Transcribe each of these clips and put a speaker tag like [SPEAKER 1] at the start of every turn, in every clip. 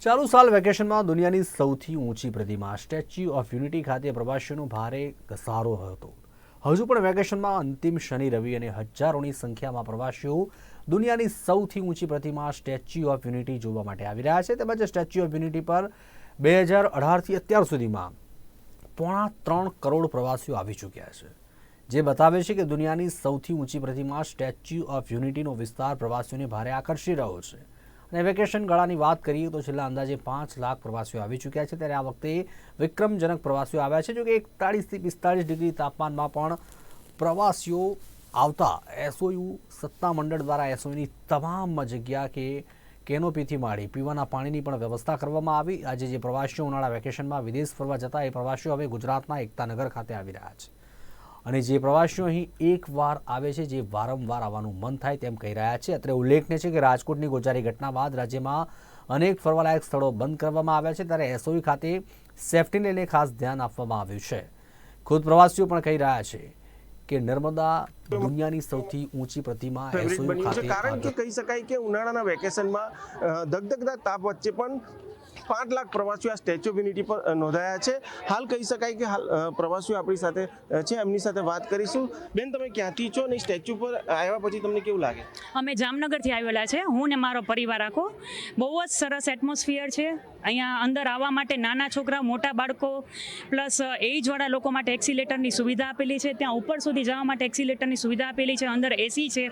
[SPEAKER 1] ચાલુ સાલ વેકેશનમાં દુનિયાની સૌથી ઊંચી પ્રતિમા, સ્ટેચ્યુ ઓફ યુનિટી ખાતે પ્રવાસીઓનો ભારે ઘસારો હતો. હજુ પણ વેકેશનમાં અંતિમ શનિ, રવિ અને હજારોની સંખ્યામાં પ્રવાસીઓ દુનિયાની સૌથી ઊંચી પ્રતિમા, સ્ટેચ્યુ ઓફ યુનિટી જોવા માટે આવી રહ્યા છે. તેમજ સ્ટેચ્યુ ઓફ યુનિટી પર બે હજાર અઢારથી અત્યાર સુધીમાં પોણા ત્રણ કરોડ પ્રવાસીઓ આવી ચૂક્યા છે. જે બતાવે છે કે દુનિયાની સૌથી ઊંચી પ્રતિમા, સ્ટેચ્યુ ઓફ યુનિટીનો વિસ્તાર પ્રવાસીઓને ભારે આકર્ષી રહ્યો છે. અને વેકેશન ગાળાની વાત કરીએ તો છેલ્લા અંદાજે પાંચ લાખ પ્રવાસીઓ આવી ચૂક્યા છે. ત્યારે આ વખતે વિક્રમજનક પ્રવાસીઓ આવ્યા છે, જોકે એકતાળીસથી પિસ્તાળીસ ડિગ્રી તાપમાનમાં પણ પ્રવાસીઓ આવતા એસઓયુ સત્તામંડળ દ્વારા એસઓયુની તમામ જગ્યા કે કેનોપીથી માંડી પીવાના પાણીની પણ વ્યવસ્થા કરવામાં આવી. આજે જે પ્રવાસીઓ ઉનાળા વેકેશનમાં વિદેશ ફરવા જતા એ પ્રવાસીઓ હવે ગુજરાતના એકતાનગર ખાતે આવી રહ્યા છે. અને જે પ્રવાસીઓ અહીં એકવાર આવે છે જે વારંવાર આવવાનું મન થાય તેમ કહી રહ્યા છે. અત્રે ઉલ્લેખનીય છે કે રાજકોટની ગોજારી ઘટના બાદ રાજ્યમાં અનેક ફરવાલાયક સ્થળો બંધ કરવામાં આવ્યા છે. ત્યારે એસઓઈ ખાતે સેફટીને લઈને ખાસ ધ્યાન આપવામાં આવ્યું છે. ખુદ પ્રવાસીઓ પણ કહી રહ્યા છે કે નર્મદા દુનિયાની સૌથી ઊંચી પ્રતિમા
[SPEAKER 2] કારણ કે કહી શકાય કે ઉનાળાના વેકેશનમાં ધગધગતા તાપ વચ્ચે પણ પાંચ લાખ પ્રવાસીઓ આ સ્ટેચ્યુ ઓફ યુનિટી પર નોંધાયા છે. હાલ કહી શકાય કે હાલ પ્રવાસીઓ આપણી સાથે છે. એમની સાથે વાત કરીશું. બેન, તમે ક્યાંથી છો અને સ્ટેચ્યુ પર આવ્યા પછી તમને કેવું લાગે?
[SPEAKER 3] અમે જામનગરથી આવેલા છે. હું ને મારો પરિવાર આખો. બહુ જ સરસ એટમોસ્ફિયર છે. અહીંયા અંદર આવવા માટે નાના છોકરા, મોટા બાળકો, પ્લસ એજવાળા લોકો માટે એક્સિલેટરની સુવિધા આપેલી છે. ત્યાં ઉપર સુધી જવા માટે એક્સિલેટરની સુવિધા આપેલી છે. અંદર એસી છે.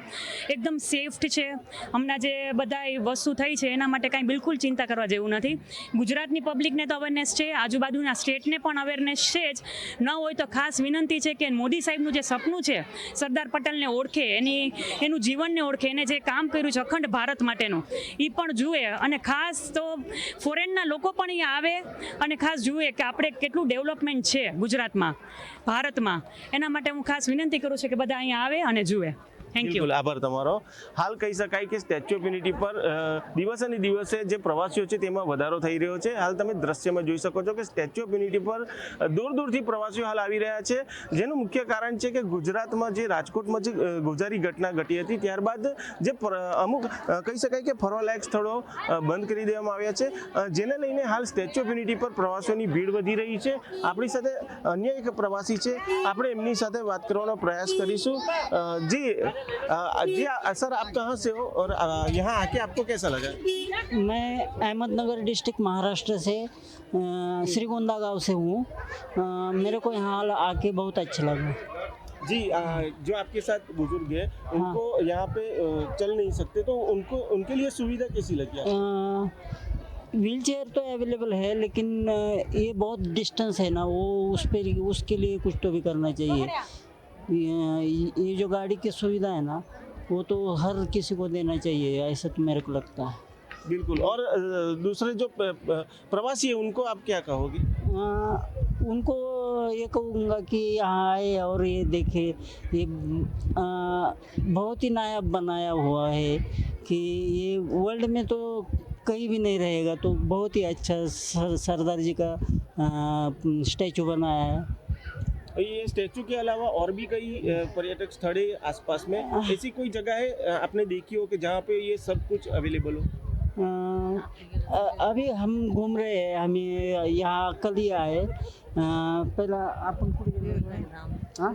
[SPEAKER 3] એકદમ સેફ્ટ છે. હમણાં જે બધા વસ્તુ થઈ છે, એના માટે કાંઈ બિલકુલ ચિંતા કરવા જેવું નથી. ગુજરાતની પબ્લિકને તો અવેરનેસ છે. આજુબાજુના સ્ટેટને પણ અવેરનેસ છે જ. ન હોય તો ખાસ વિનંતી છે કે મોદી સાહેબનું જે સપનું છે, સરદાર પટેલને ઓળખે, એની, એનું જીવનને ઓળખે, એને જે કામ કર્યું છે અખંડ ભારત માટેનું એ પણ જુએ. અને ખાસ તો ફોરેનના લોકો પણ અહીંયા આવે અને ખાસ જુએ કે આપણે કેટલું ડેવલપમેન્ટ છે ગુજરાતમાં, ભારતમાં. એના માટે હું ખાસ વિનંતી કરું છું કે બધા અહીંયા આવે અને જુએ. થેન્ક યુ
[SPEAKER 2] આભાર તમારો. હાલ કહી શકાય કે સ્ટેચ્યુ ઓફ યુનિટી પર દિવસે ને દિવસે જે પ્રવાસીઓ છે તેમાં વધારો થઈ રહ્યો છે. હાલ તમે દ્રશ્યમાં જોઈ શકો છો કે સ્ટેચ્યુ ઓફ યુનિટી પર દૂર દૂરથી પ્રવાસીઓ હાલ આવી રહ્યા છે. જેનું મુખ્ય કારણ છે કે ગુજરાતમાં જે રાજકોટમાં જે ગોઝારી ઘટના ઘટી હતી, ત્યારબાદ જે અમુક કહી શકાય કે ફરવાલાયક સ્થળો બંધ કરી દેવામાં આવ્યા છે. જેને લઈને હાલ સ્ટેચ્યુ ઓફ યુનિટી પર પ્રવાસીઓની ભીડ વધી રહી છે. આપણી સાથે અન્ય એક પ્રવાસી છે. આપણે એમની સાથે વાત કરવાનો પ્રયાસ કરીશું. જે जी सर आप कहाँ से हो और यहाँ आके आपको कैसा लगा?
[SPEAKER 4] मैं अहमदनगर डिस्ट्रिक्ट महाराष्ट्र से श्रीगोंदा गाँव से हूँ। मेरे को यहाँ आके बहुत अच्छा लगा।
[SPEAKER 2] जी जो आपके साथ बुज़ुर्ग है उनको यहाँ पे चल नहीं सकते तो उनको उनके लिए सुविधा कैसी लगी
[SPEAKER 4] व्हील चेयर तो अवेलेबल है लेकिन ये बहुत डिस्टेंस है ना वो उस पर उसके लिए कुछ तो भी करना चाहिए। ये जो गाड़ी की सुविधा है ना वो तो हर किसी को देना चाहिए ऐसा तो मेरे को लगता है।
[SPEAKER 2] बिल्कुल। और दूसरे जो प्रवासी है उनको आप क्या कहोगे?
[SPEAKER 4] उनको ये कहूँगा कि यहाँ आए और ये देखे ये आ, बहुत ही नायाब बनाया हुआ है कि ये वर्ल्ड में तो कहीं भी नहीं रहेगा तो बहुत ही अच्छा सर, सरदार जी का स्टैचू बनाया है।
[SPEAKER 2] ये स्टेचू के अलावा और भी कई पर्यटक स्थल है आसपास में। हाँ। ऐसी कोई जगह है आपने देखी हो कि जहाँ पे ये सब कुछ अवेलेबल हो?
[SPEAKER 4] आ, अभी हम घूम रहे हैं हमें यहाँ कलिया है। पहला आप हाँ?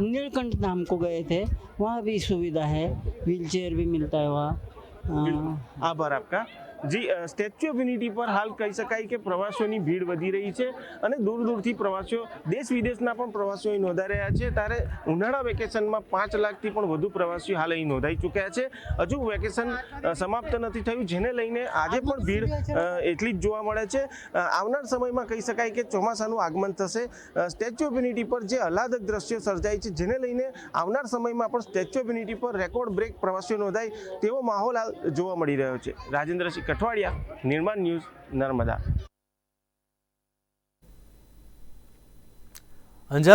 [SPEAKER 4] नीलकंठ धाम को गए थे वहाँ भी सुविधा है व्हील चेयर भी मिलता है वहाँ।
[SPEAKER 2] आभार आपका। જી સ્ટેચ્યુ ઓફ યુનિટી પર હાલ કહી શકાય કે પ્રવાસીઓની ભીડ વધી રહી છે અને દૂર દૂરથી પ્રવાસીઓ, દેશ વિદેશના પણ પ્રવાસીઓ અહીં નોંધાઈ રહ્યા છે. ત્યારે ઉનાળા વેકેશનમાં પાંચ લાખથી પણ વધુ પ્રવાસીઓ હાલ અહીં નોંધાઈ ચૂક્યા છે. હજુ વેકેશન સમાપ્ત નથી થયું, જેને લઈને આજે પણ ભીડ એટલી જ જોવા મળે છે. આવનાર સમયમાં કહી શકાય કે ચોમાસાનું આગમન થશે. સ્ટેચ્યુ ઓફ યુનિટી પર જે અલાદક દ્રશ્યો સર્જાય છે, જેને લઈને આવનાર સમયમાં પણ સ્ટેચ્યુ ઓફ યુનિટી પર રેકોર્ડ બ્રેક પ્રવાસીઓ નોંધાય તેવો માહોલ જોવા મળી રહ્યો છે. રાજેન્દ્રસિંહ. કઠવાડિયા નિર્માણ ન્યૂઝ નર્મદા.
[SPEAKER 1] અંજાર